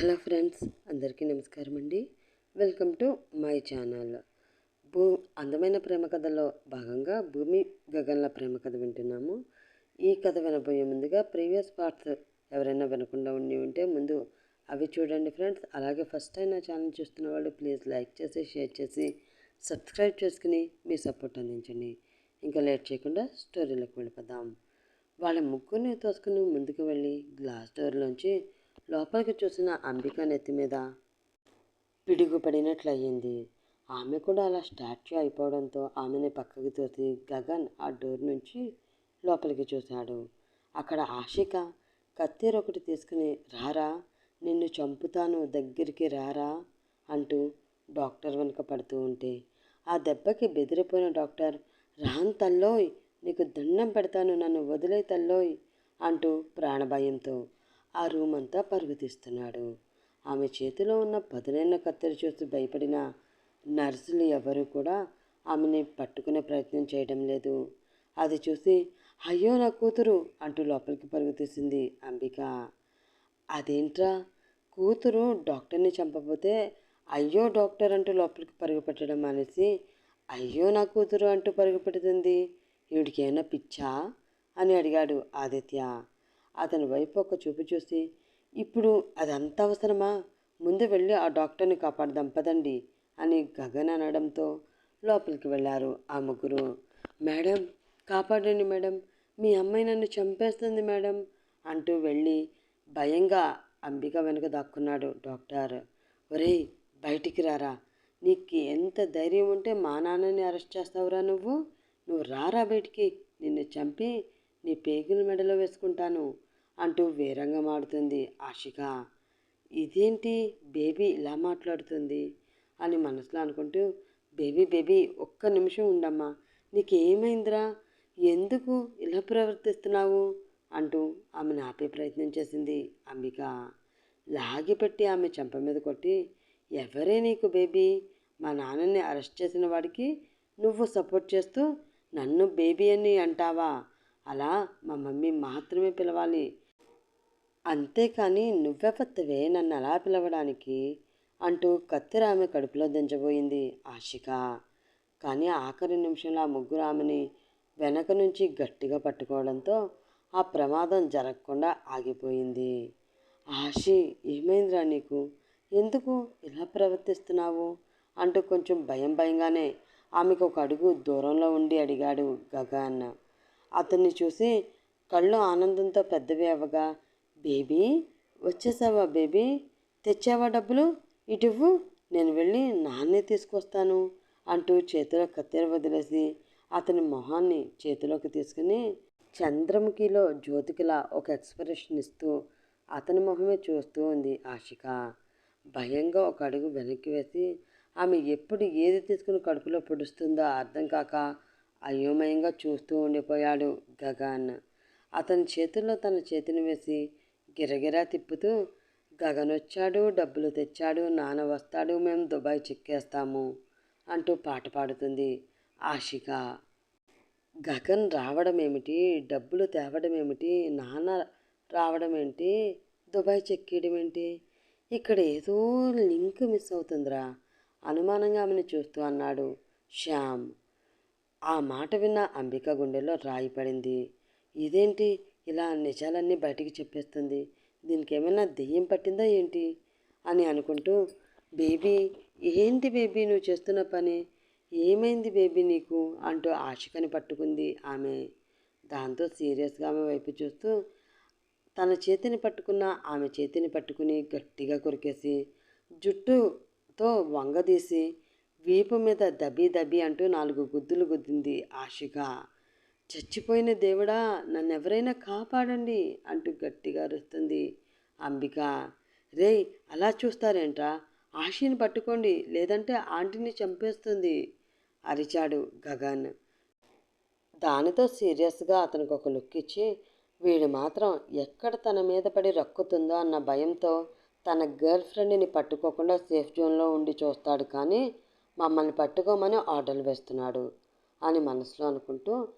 Hello friends అందరికీ నమస్కారం అండి. Welcome to my channel. భూ అందమైన ప్రేమ కథలో భాగంగా భూమి గగన్ల ప్రేమ కథ వింటున్నాము. ఈ కథ వినబోయే ముందుగా ప్రీవియస్ పార్ట్స్ ఎవరైనా వినకుండా ఉండి ఉంటే ముందు అవి చూడండి ఫ్రెండ్స్. అలాగే ఫస్ట్ టైం నా ఛానల్ చూస్తున్న వాళ్ళు ప్లీజ్ లైక్ చేసి షేర్ చేసి సబ్స్క్రైబ్ చేసుకుని మీ సపోర్ట్ అందించండి. ఇంకా లేట్ చేయకుండా స్టోరీలోకి వెళ్ళిపోదాం. వాళ్ళ ముగ్గురిని తోసుకుని ముందుకు వెళ్ళి గ్లాస్ డోర్లోంచి లోపలికి చూసిన అంబిక నెత్తి మీద పిడుగుపడినట్లయింది. ఆమె కూడా అలా స్టాచ్యూ అయిపోవడంతో ఆమెని పక్కకి తోసి గగన్ ఆ డోర్ నుంచి లోపలికి చూశాడు. అక్కడ ఆశిక కత్తెర ఒకటి తీసుకుని రారా నిన్ను చంపుతాను దగ్గరికి రారా అంటూ డాక్టర్ వెనుక పడుతూ ఉంటే ఆ దెబ్బకి బెదిరిపోయిన డాక్టర్ రాన్ తల్లోయ్ నీకు దండం పెడతాను నన్ను వదిలే తల్లోయ్ అంటూ ప్రాణభయంతో ఆ రూమ్ అంతా పరుగుతీస్తున్నాడు. ఆమె చేతిలో ఉన్న పదునైన కత్తెర చూసి భయపడిన నర్సులు ఎవరు కూడా ఆమెని పట్టుకునే ప్రయత్నం చేయడం లేదు. అది చూసి అయ్యో నా కూతురు అంటూ లోపలికి పరుగుతీసింది అంబిక. అదేంట్రా? కూతురు డాక్టర్ని చంపబోతే అయ్యో డాక్టర్ అంటూ లోపలికి పరుగుపెట్టడం మానేసి అనేసి అయ్యో నా కూతురు అంటూ పరుగుపెడుతుంది. పెడుతుంది ఏమైనా పిచ్చా? అని అడిగాడు ఆదిత్య. అతని వైపు ఒక చూపు చూసి ఇప్పుడు అదంతా అవసరమా? ముందు వెళ్ళి ఆ డాక్టర్ని కాపాడదాం పదండి అని గగన్ అనడంతో లోపలికి వెళ్ళారు ఆ ముగ్గురు. మేడం కాపాడండి మేడం. మీ అమ్మాయి నన్ను చంపేస్తుంది మేడం అంటూ వెళ్ళి భయంగా అంబిక వెనుక దాక్కున్నాడు డాక్టర్. ఒరేయ్ బయటికి రారా. నీకు ఎంత ధైర్యం ఉంటే మా నాన్నని అరెస్ట్ చేస్తావురా నువ్వు? నువ్వు రారా బయటికి? నిన్ను చంపి నీ పేగుల మెడలో వేసుకుంటాను అంటూ వేరంగా మాడుతుంది ఆశిక. ఇదేంటి బేబీ ఇలా మాట్లాడుతుంది అని మనసులో అనుకుంటూ బేబీ బేబీ ఒక్క నిమిషం ఉండమ్మా నీకేమైందిరా? ఎందుకు ఇలా ప్రవర్తిస్తున్నావు? అంటూ ఆమెను ఆపే ప్రయత్నం చేసింది అంబిక. లాగిపెట్టి ఆమె చెంప మీద కొట్టి ఎవరే నీకు బేబీ? మా నాన్నని అరెస్ట్ చేసిన వాడికి నువ్వు సపోర్ట్ చేస్తూ నన్ను బేబీ అని అంటావా? అలా మా మమ్మీ మాత్రమే పిలవాలి. అంతేకాని నువ్వెవత్తవే నన్ను అలా పిలవడానికి అంటూ కత్తెర ఆమె కడుపులో దించబోయింది ఆశిక. కానీ ఆఖరి నిమిషంలో ఆ ముగ్గురు ఆమెని వెనక నుంచి గట్టిగా పట్టుకోవడంతో ఆ ప్రమాదం జరగకుండా ఆగిపోయింది. ఆశి ఏమైందిరా నీకు? ఎందుకు ఇలా ప్రవర్తిస్తున్నావు? అంటూ కొంచెం భయం భయంగానే ఆమెకు ఒక అడుగు దూరంలో ఉండి అడిగాడు గగన్. అతన్ని చూసి కళ్ళు ఆనందంతో పెద్దవి అవ్వగా బేబీ వచ్చేసావా బేబీ? తెచ్చావా డబ్బులు? ఇటువ్వు నేను వెళ్ళి నాన్నే తీసుకొస్తాను అంటూ చేతిలో కత్తెర వదిలేసి అతని మొహాన్ని చేతిలోకి తీసుకుని చంద్రముఖిలో జ్యోతికిలా ఒక ఎక్స్ప్రెషన్ ఇస్తూ అతని మొహమే చూస్తూ ఉంది ఆశిక. భయంగా ఒక అడుగు వెనక్కి వేసి ఆమె ఎప్పుడు ఏది తీసుకుని కడుపులో పొడుస్తుందో అర్థం కాక అయోమయంగా చూస్తూ ఉండిపోయాడు గగన్. అతని చేతుల్లో తన చేతిని వేసి గిరగిరా తిప్పుతూ గగన్ వచ్చాడు డబ్బులు తెచ్చాడు నాన్న వస్తాడు మేము దుబాయ్ చిక్కేస్తాము అంటూ పాట పాడుతుంది ఆశిక. గగన్ రావడం ఏమిటి డబ్బులు తేవడం ఏమిటి నాన్న రావడం ఏంటి దుబాయ్ చెక్కేయడం ఏంటి ఇక్కడ ఏదో లింక్ మిస్ అవుతుందిరా అనుమానంగా ఆమెను చూస్తూ అన్నాడు శ్యామ్. ఆ మాట విన్న అంబిక గుండెలో రాయి పడింది. ఇదేంటి? ఇలా నిజాలన్నీ బయటికి చెప్పేస్తుంది. దీనికి ఏమైనా దెయ్యం పట్టిందా ఏంటి? అని అనుకుంటూ బేబీ ఏంటి బేబీ నువ్వు చేస్తున్న పని? ఏమైంది బేబీ నీకు? అంటూ ఆశకని పట్టుకుంది ఆమె. దాంతో సీరియస్గా ఆమె వైపు చూస్తూ తన చేతిని పట్టుకున్న ఆమె చేతిని పట్టుకుని గట్టిగా కొరికేసి జుట్టుతో వంగదీసి వీపు మీద దబి దబి అంటూ నాలుగు గుద్దులు గుద్దింది ఆశగా చచ్చిపోయిన దేవుడా నన్నెవరైనా కాపాడండి అంటూ గట్టిగా అరుస్తుంది అంబిక. రే అలా చూస్తారేంట్రా? ఆశీని పట్టుకోండి లేదంటే ఆంటీని చంపేస్తుంది అరిచాడు గగన్. దానితో సీరియస్గా అతనికి ఒక లుక్ ఇచ్చి వీడు మాత్రం ఎక్కడ తన మీద పడి రక్కుతుందో అన్న భయంతో తన గర్ల్ ఫ్రెండ్ని పట్టుకోకుండా సేఫ్ జోన్లో ఉండి చూస్తాడు కానీ మమ్మల్ని పట్టుకోమని ఆర్డర్లు వేస్తున్నాడు అని మనసులో అనుకుంటూ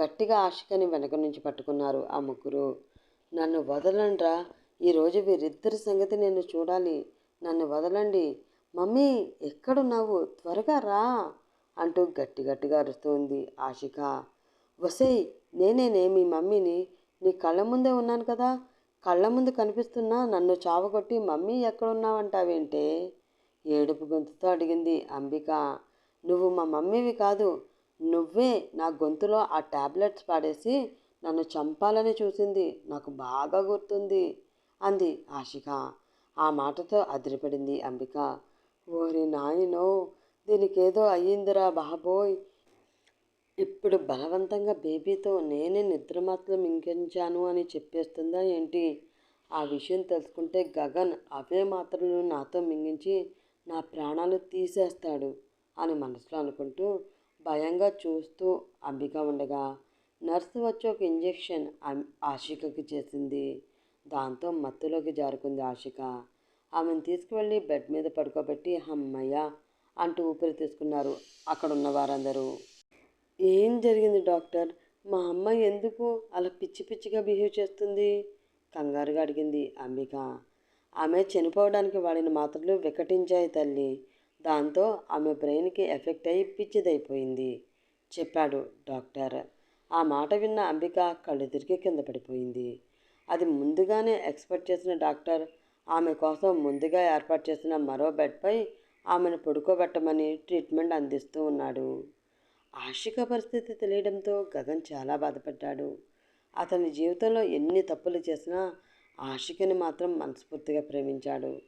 గట్టిగా ఆశకని వెనక నుంచి పట్టుకున్నారు ఆ ముగ్గురు. నన్ను వదలండ్రా ఈరోజు వీరిద్దరి సంగతి నేను చూడాలి. నన్ను వదలండి. మమ్మీ ఎక్కడున్నావు? త్వరగా రా అంటూ గట్టి గట్టిగా అరుస్తుంది ఆశిక. వసై నేనేనే మీ మమ్మీని. నీ కళ్ళ ముందే ఉన్నాను కదా. కళ్ళ ముందు కనిపిస్తున్నా నన్ను చావగొట్టి మమ్మీ ఎక్కడున్నావంటావేంటే? ఏడుపు గొంతుతో అడిగింది. అంబిక నువ్వు మా మమ్మీవి కాదు. నువ్వే నా గొంతులో ఆ టాబ్లెట్స్ పాడేసి నన్ను చంపాలని చూసింది. నాకు బాగా గుర్తుంది అంది ఆశిక. ఆ మాటతో అదిరిపడింది అంబిక. ఓరి నాయనో దీనికేదో అయ్యిందిరా బాబోయ్. ఇప్పుడు బలవంతంగా బేబీతో నేనే నిద్రమాత్రలు మింగించాను అని చెప్పేస్తుందా ఏంటి? ఆ విషయం తెలుసుకుంటే గగన్ అవే మాత్రలు నాతో మింగించి నా ప్రాణాలు తీసేస్తాడు అని మనసులో అనుకుంటూ భయంగా చూస్తూ అంబిక ఉండగా నర్సు వచ్చి ఒక ఇంజెక్షన్ ఆశికకి చేసింది. దాంతో మత్తులోకి జారుకుంది ఆశిక. ఆమెను తీసుకువెళ్ళి బెడ్ మీద పడుకోబెట్టి అమ్మయ్య అంటూ ఊపిరి తీసుకున్నారు అక్కడ ఉన్న వారందరూ. ఏం జరిగింది డాక్టర్? మా అమ్మాయి ఎందుకు అలా పిచ్చి పిచ్చిగా బిహేవ్ చేస్తుంది? కంగారుగా అడిగింది అంబిక. ఆమె చనిపోవడానికి వాడిన మాత్రలు వికటించాయి తల్లి. దాంతో ఆమె బ్రెయిన్కి ఎఫెక్ట్ అయి పిచ్చిదైపోయింది చెప్పాడు డాక్టర్. ఆ మాట విన్న అంబిక కళ్ళు తిరిగి కింద పడిపోయింది. అది ముందుగానే ఎక్స్పెక్ట్ చేసిన డాక్టర్ ఆమె కోసం ముందుగా ఏర్పాటు చేసిన మరో బెడ్పై ఆమెను పడుకోబెట్టమని ట్రీట్మెంట్ అందిస్తూ ఉన్నాడు. ఆశిక పరిస్థితి తెలియడంతో గగన్ చాలా బాధపడ్డాడు. అతని జీవితంలో ఎన్ని తప్పులు చేసినా ఆశికని మాత్రం మనస్ఫూర్తిగా ప్రేమించాడు.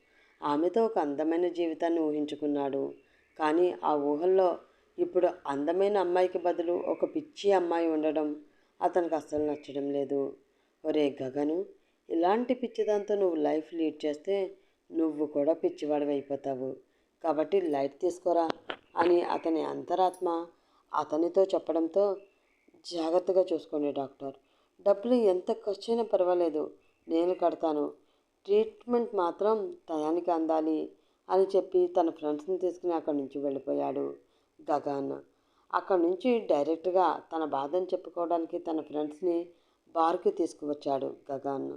ఆమెతో ఒక అందమైన జీవితాన్ని ఊహించుకున్నాడు. కానీ ఆ ఊహల్లో ఇప్పుడు అందమైన అమ్మాయికి బదులు ఒక పిచ్చి అమ్మాయి ఉండడం అతనికి అస్సలు నచ్చడం లేదు. ఒరే గగను ఇలాంటి పిచ్చిదాంతో నువ్వు లైఫ్ లీడ్ చేస్తే నువ్వు కూడా పిచ్చివాడవి అయిపోతావు. కాబట్టి లైట్ తీసుకోరా అని అతని అంతరాత్మ అతనితో చెప్పడంతో జాగ్రత్తగా చూసుకోండి డాక్టర్. డబ్బులు ఎంత ఖర్చైనా పర్వాలేదు. నేను కడతాను. ట్రీట్మెంట్ మాత్రం టయానికి అందాలి అని చెప్పి తన ఫ్రెండ్స్ని తీసుకుని అక్కడి నుంచి వెళ్ళిపోయాడు గగన్. అక్కడి నుంచి డైరెక్ట్గా తన బాధను చెప్పుకోవడానికి తన ఫ్రెండ్స్ని బార్కి తీసుకువచ్చాడు గగన్.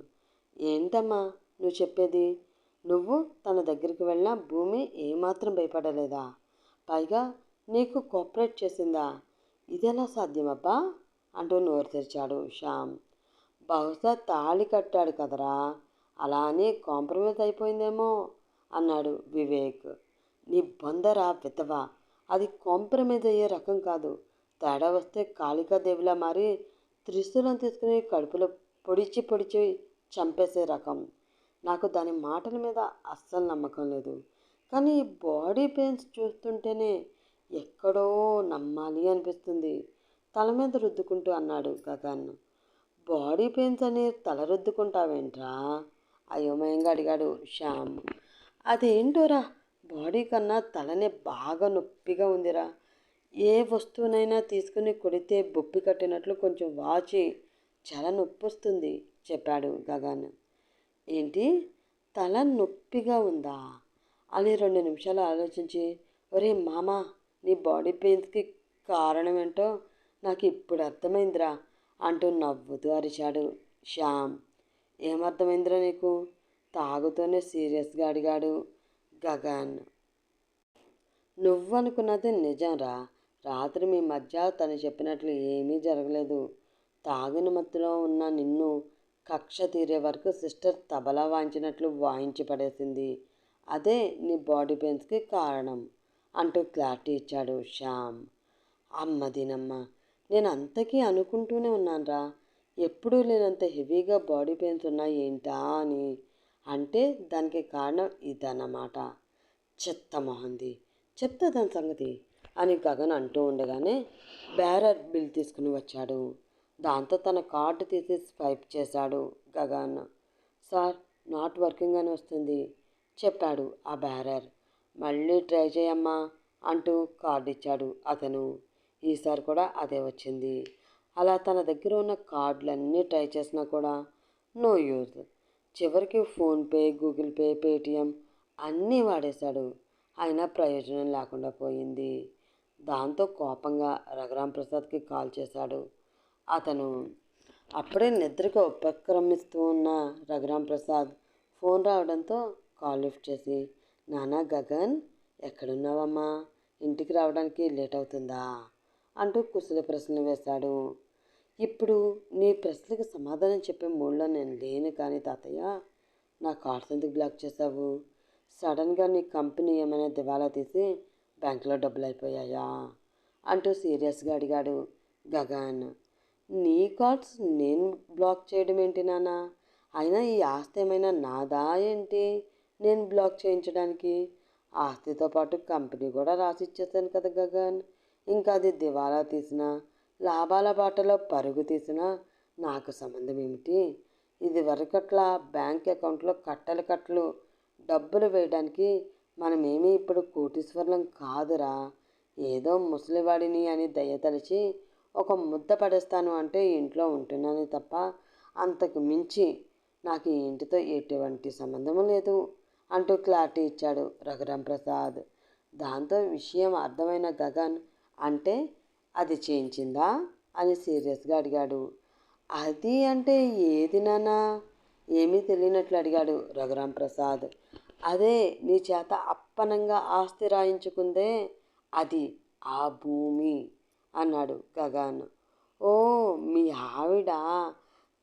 ఏంటమ్మా నువ్వు చెప్పేది? నువ్వు తన దగ్గరికి వెళ్ళిన భూమి ఏమాత్రం భయపడలేదా? పైగా నీకు కోఆపరేట్ చేసిందా? ఇదెలా సాధ్యమబ్బా? అంటూ నోరు తెరిచాడు శ్యామ్. బహుశా తాళి కట్టాడు కదరా. అలా అని కాంప్రమైజ్ అయిపోయిందేమో అన్నాడు వివేక్. నీ బొందరా విధవ. అది కాంప్రమైజ్ అయ్యే రకం కాదు. తేడా వస్తే కాళికాదేవిలా మారి త్రిశూలం తీసుకుని కడుపులో పొడిచి పొడిచి చంపేసే రకం. నాకు దాని మాటల మీద అస్సలు నమ్మకం లేదు. కానీ బాడీ పెయిన్స్ చూస్తుంటేనే ఎక్కడో నమ్మాలి అనిపిస్తుంది. తల మీద రుద్దుకుంటూ అన్నాడు గగన్. బాడీ పెయిన్స్ అని తల రుద్దుకుంటావేంట్రా అయోమయంగా అడిగాడు శ్యామ్. అదేంటోరా? బాడీ కన్నా తలనే బాగా నొప్పిగా ఉందిరా. ఏ వస్తువునైనా తీసుకుని కొడితే బొప్పి కట్టినట్లు కొంచెం వాచి చాలా నొప్పి వస్తుంది చెప్పాడు గగన్. ఏంటి? తల నొప్పిగా ఉందా? అని రెండు నిమిషాలు ఆలోచించి ఒరే మామ నీ బాడీ పెయిన్స్కి కారణం ఏంటో నాకు ఇప్పుడు అర్థమైందిరా. అంటూ నవ్వుతూ అరిచాడు శ్యామ్. ఏమర్థమైందిరా నీకు? తాగుతూనే సీరియస్గా అడిగాడు గగన్. నువ్వనుకున్నది నిజంరా. రాత్రి మీ మధ్య తను చెప్పినట్లు ఏమీ జరగలేదు. తాగిన మత్తులో ఉన్న నిన్ను కక్ష తీరే వరకు సిస్టర్ తబలా వాయించినట్లు వాయించి పడేసింది. అదే నీ బాడీ పెయిన్స్కి కారణం అంటూ క్లారిటీ ఇచ్చాడు శ్యామ్. అమ్మ దీనమ్మ నేను అంతకీ అనుకుంటూనే ఉన్నానురా. ఎప్పుడూ లేనంత హెవీగా బాడీ పెయిన్స్ ఉన్నాయి ఏంటా అని. అంటే దానికి కారణం ఇదన్నమాట. చెత్త మొహంది. చెప్తా దాని సంగతి అని గగన్ అంటూ ఉండగానే బ్యారర్ బిల్ తీసుకుని వచ్చాడు. దాంతో తన కార్డు తీసి స్వైప్ చేశాడు గగన్. సార్ నాట్ వర్కింగ్ అని వస్తుంది చెప్పాడు ఆ బ్యారర్. మళ్ళీ ట్రై చేయమ్మా అంటూ కార్డు ఇచ్చాడు అతను. ఈసారి కూడా అదే వచ్చింది. అలా తన దగ్గర ఉన్న కార్డులన్నీ ట్రై చేసినా కూడా నో యూజ్. చివరికి ఫోన్పే గూగుల్ పే పేటిఎం అన్నీ వాడేశాడు. అయినా ప్రయోజనం లేకుండా పోయింది. దాంతో కోపంగా రఘురాం ప్రసాద్కి కాల్ చేశాడు. అతను అప్పుడే నిద్రకు ఉపక్రమిస్తూ ఉన్న రఘురాం ప్రసాద్ ఫోన్ రావడంతో కాల్ లిఫ్ట్ చేసి నానా గగన్ ఎక్కడున్నావమ్మా? ఇంటికి రావడానికి లేట్ అవుతుందా? అంటూ కుశల ప్రశ్నలు వేశాడు. ఇప్పుడు నీ ప్రశ్నలకు సమాధానం చెప్పే మూడ్లో నేను లేను కానీ తాతయ్య నా కార్డ్స్ ఎందుకు బ్లాక్ చేశావు? సడన్గా నీ కంపెనీ ఏమైనా దివాలా తీసి బ్యాంకులో డబ్బులు అయిపోయాయా అంటూ సీరియస్గా అడిగాడు గగన్. నీ కార్డ్స్ నేను బ్లాక్ చేయడం ఏంటి నాన్న? అయినా ఈ ఆస్తి ఏమైనా నాదా ఏంటి నేను బ్లాక్ చేయించడానికి? ఆస్తితో పాటు కంపెనీ కూడా రాసి ఇచ్చేసాను కదా గగన్. ఇంకా అది దివాలా తీసినా లాభాల బాటలో పరుగు తీసినా నాకు సంబంధం ఏమిటి? ఇది వరకట్లా బ్యాంక్ అకౌంట్లో కట్టలు కట్టలు డబ్బులు వేయడానికి మనమేమీ ఇప్పుడు కోటీశ్వరులం కాదురా. ఏదో ముసలివాడిని అని దయతలిచి ఒక ముద్ద పడేస్తాను అంటే ఇంట్లో ఉంటున్నాను తప్ప అంతకు మించి నాకు ఇంటితో ఎటువంటి సంబంధము లేదు అంటూ క్లారిటీ ఇచ్చాడు రఘురాం ప్రసాద్. దాంతో విషయం అర్థమైన గగన్ అంటే అది చేయించిందా అని సీరియస్గా అడిగాడు. అది అంటే ఏది నానా ఏమీ తెలియనట్లు అడిగాడు రఘురాం ప్రసాద్. అదే నీ చేత అప్పనంగా ఆస్తి రాయించుకుందే అది ఆ భూమి అన్నాడు గగన్. ఓ మీ ఆవిడ?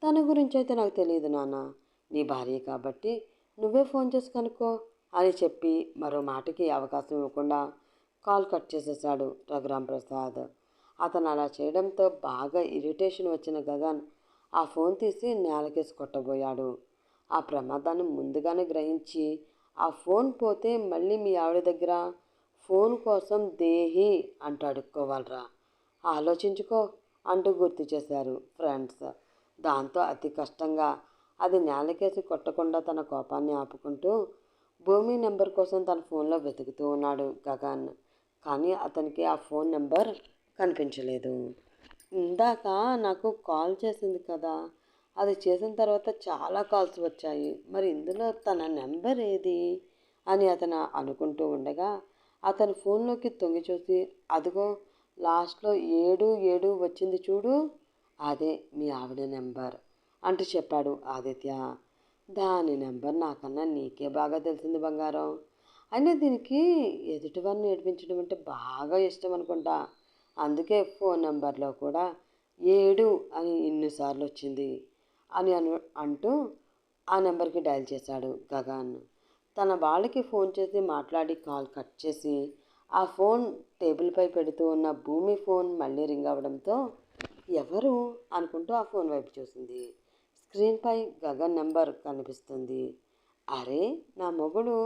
తన గురించి అయితే నాకు తెలియదు నాన్న. నీ భార్య కాబట్టి నువ్వే ఫోన్ చేసి కనుక్కో అని చెప్పి మరో మాటకి అవకాశం ఇవ్వకుండా కాల్ కట్ చేసేశాడు రఘురాం ప్రసాద్ అతను అలా చేయడంతో బాగా ఇరిటేషన్ వచ్చిన గగన్ ఆ ఫోన్ తీసి నేలకేసి కొట్టబోయాడు. ఆ ప్రమాదాన్ని ముందుగానే గ్రహించి ఆ ఫోన్ పోతే మళ్ళీ మీ ఆవిడ దగ్గర ఫోన్ కోసం దేహి అంటూ అడుక్కోవాలరా ఆలోచించుకో అంటూ గుర్తు చేశారు ఫ్రెండ్స్. దాంతో అతి కష్టంగా అది నేలకేసి కొట్టకుండా తన కోపాన్ని ఆపుకుంటూ భూమి నెంబర్ కోసం తన ఫోన్లో వెతుకుతూ ఉన్నాడు గగన్. కానీ అతనికి ఆ ఫోన్ నెంబర్ కనిపించలేదు. ఇందాక నాకు కాల్ చేసింది కదా అది చేసిన తర్వాత చాలా కాల్స్ వచ్చాయి. మరి ఇందులో తన నెంబర్ ఏది అని అతను అనుకుంటూ ఉండగా అతని ఫోన్లోకి తొంగి చూసి అదిగో లాస్ట్లో ఏడు ఏడు వచ్చింది చూడు అదే మీ ఆవిడ నెంబర్ అంటూ చెప్పాడు ఆదిత్య. దాని నెంబర్ నాకన్నా నీకే బాగా తెలిసింది బంగారం. అయినా దీనికి ఎదుటివారిని ఏడిపించడం అంటే బాగా ఇష్టం అనుకుంటా. అందుకే ఫోన్ నెంబర్లో కూడా ఏడు అని ఇన్నిసార్లు వచ్చింది అని అను అంటూ ఆ నెంబర్కి డయల్ చేశాడు గగన్. తన వాళ్ళకి ఫోన్ చేసి మాట్లాడి కాల్ కట్ చేసి ఆ ఫోన్ టేబుల్పై పెడుతూ ఉన్న భూమి ఫోన్ మళ్ళీ రింగ్ అవ్వడంతో ఎవరు అనుకుంటూ ఆ ఫోన్ వైపు చూసింది. స్క్రీన్పై గగన్ నెంబర్ కనిపిస్తుంది. అరే నా మొగుడు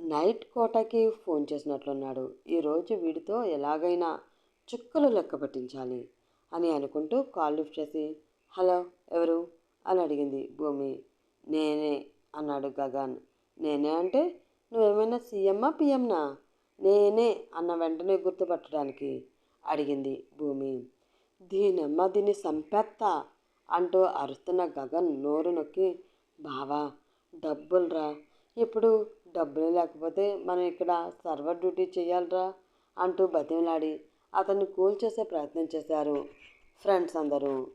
నైట్ కోటకి ఫోన్ చేసినట్లున్నాడు. ఈరోజు వీడితో ఎలాగైనా చుక్కలు లెక్క పెట్టించాలి అని అనుకుంటూ కాల్ లిఫ్ట్ చేసి హలో ఎవరు? అని అడిగింది భూమి. నేనే అన్నాడు గగన్. నేనే అంటే నువ్వేమైనా సీఎమ్మా పిఎంనా నేనే అన్న వెంటనే గుర్తుపట్టడానికి అడిగింది భూమి. దీనమ్మ దీన్ని సంపేత్తా అంటూ అరుస్తున్న గగన్ నోరు నొక్కి బావా డబ్బులురా ఇప్పుడు డబ్బులు లేకపోతే మనం ఇక్కడ సర్వర్ డ్యూటీ చేయాలరా అంటూ బతిమలాడి అతన్ని కూల్ చేసే ప్రయత్నం చేశారు ఫ్రెండ్స్ అందరూ.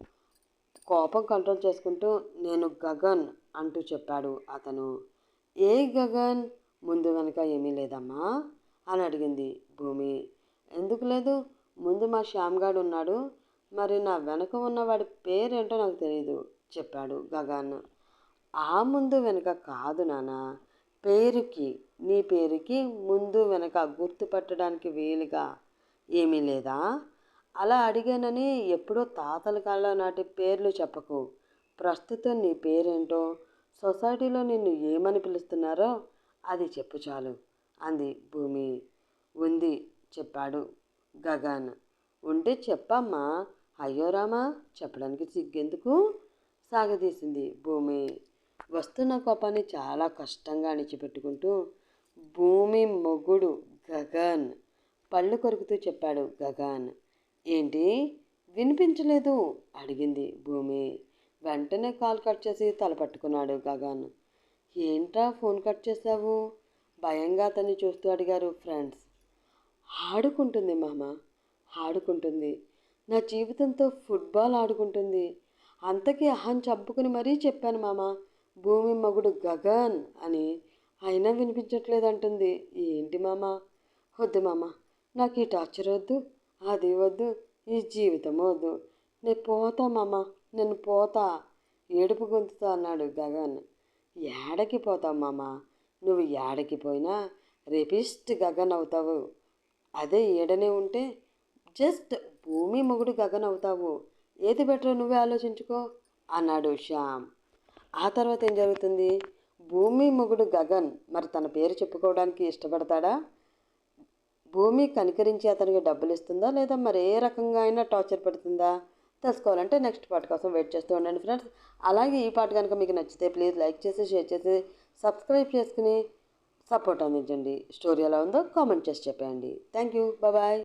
కోపం కంట్రోల్ చేసుకుంటూ నేను గగన్ అంటూ చెప్పాడు అతను. ఏ గగన్? ముందు వెనక ఏమీ లేదమ్మా అని అడిగింది భూమి. ఎందుకు లేదు? ముందు మా శ్యామ్గాడు ఉన్నాడు. మరి నా వెనక ఉన్నవాడి పేరేంటో నాకు తెలియదు చెప్పాడు గగన్. ఆ ముందు వెనుక కాదు నానా పేరుకి నీ పేరుకి ముందు వెనక గుర్తుపట్టడానికి వీలుగా ఏమీ లేదా? అలా అడిగానని ఎప్పుడో తాతల కాళ్ళ నాటి పేర్లు చెప్పకు. ప్రస్తుతం నీ పేరేంటో సొసైటీలో నిన్ను ఏమని పిలుస్తున్నారో అది చెప్పు చాలు అంది భూమి. ఉంది చెప్పాడు గగన్. ఉంటే చెప్పమ్మా. అయ్యో రామా చెప్పడానికి సిగ్గెందుకు? సాగదీసింది భూమి. వస్తున్న కోపాన్ని చాలా కష్టంగా అణిచిపెట్టుకుంటూ భూమి మొగుడు గగన్ పళ్ళు కొరుకుతూ చెప్పాడు గగన్. ఏంటి? వినిపించలేదు అడిగింది భూమి. వెంటనే కాల్ కట్ చేసి తల పట్టుకున్నాడు గగన్. ఏంట్రా ఫోన్ కట్ చేశావు? భయంగా అతన్ని చూస్తూ అడిగారు ఫ్రెండ్స్. ఆడుకుంటుంది మామ ఆడుకుంటుంది. నా జీవితంతో ఫుట్బాల్ ఆడుకుంటుంది. అంతకీ అహం చంపుకుని మరీ చెప్పాను మామ. భూమి మగుడు గగన్ అని అయినా వినిపించట్లేదంటుంది. ఏంటి మామ? వద్దు మామ నాకు ఈ టార్చర్ వద్దు అది వద్దు ఈ జీవితం వద్దు. నేను పోతా మామ నేను పోతా ఏడుపు గొంతుతా అన్నాడు గగన్. ఏడకి పోతావు మామ? నువ్వు ఏడకి పోయినా రేపిస్ట్ గగన్ అవుతావు. అదే ఏడనే ఉంటే జస్ట్ భూమి మొగుడు గగన్ అవుతావు. ఏది బెటర్ నువ్వే ఆలోచించుకో అన్నాడు శ్యామ్. ఆ తర్వాత ఏం జరుగుతుంది? భూమి మొగుడు గగన్ మరి తన పేరు చెప్పుకోవడానికి ఇష్టపడతాడా? భూమి కనికరించి అతనికి డబ్బులు ఇస్తుందా లేదా మరి ఏ రకంగా అయినా టార్చర్ పెడుతుందా? తెలుసుకోవాలంటే నెక్స్ట్ పార్ట్ కోసం వెయిట్ చేస్తూ ఉండండి ఫ్రెండ్స్. అలాగే ఈ పార్ట్ కనుక మీకు నచ్చితే ప్లీజ్ లైక్ చేసి షేర్ చేసి సబ్స్క్రైబ్ చేసుకుని సపోర్ట్ అందించండి. స్టోరీ ఎలా ఉందో కామెంట్ చేసి చెప్పండి థ్యాంక్ యూ. బాయ్.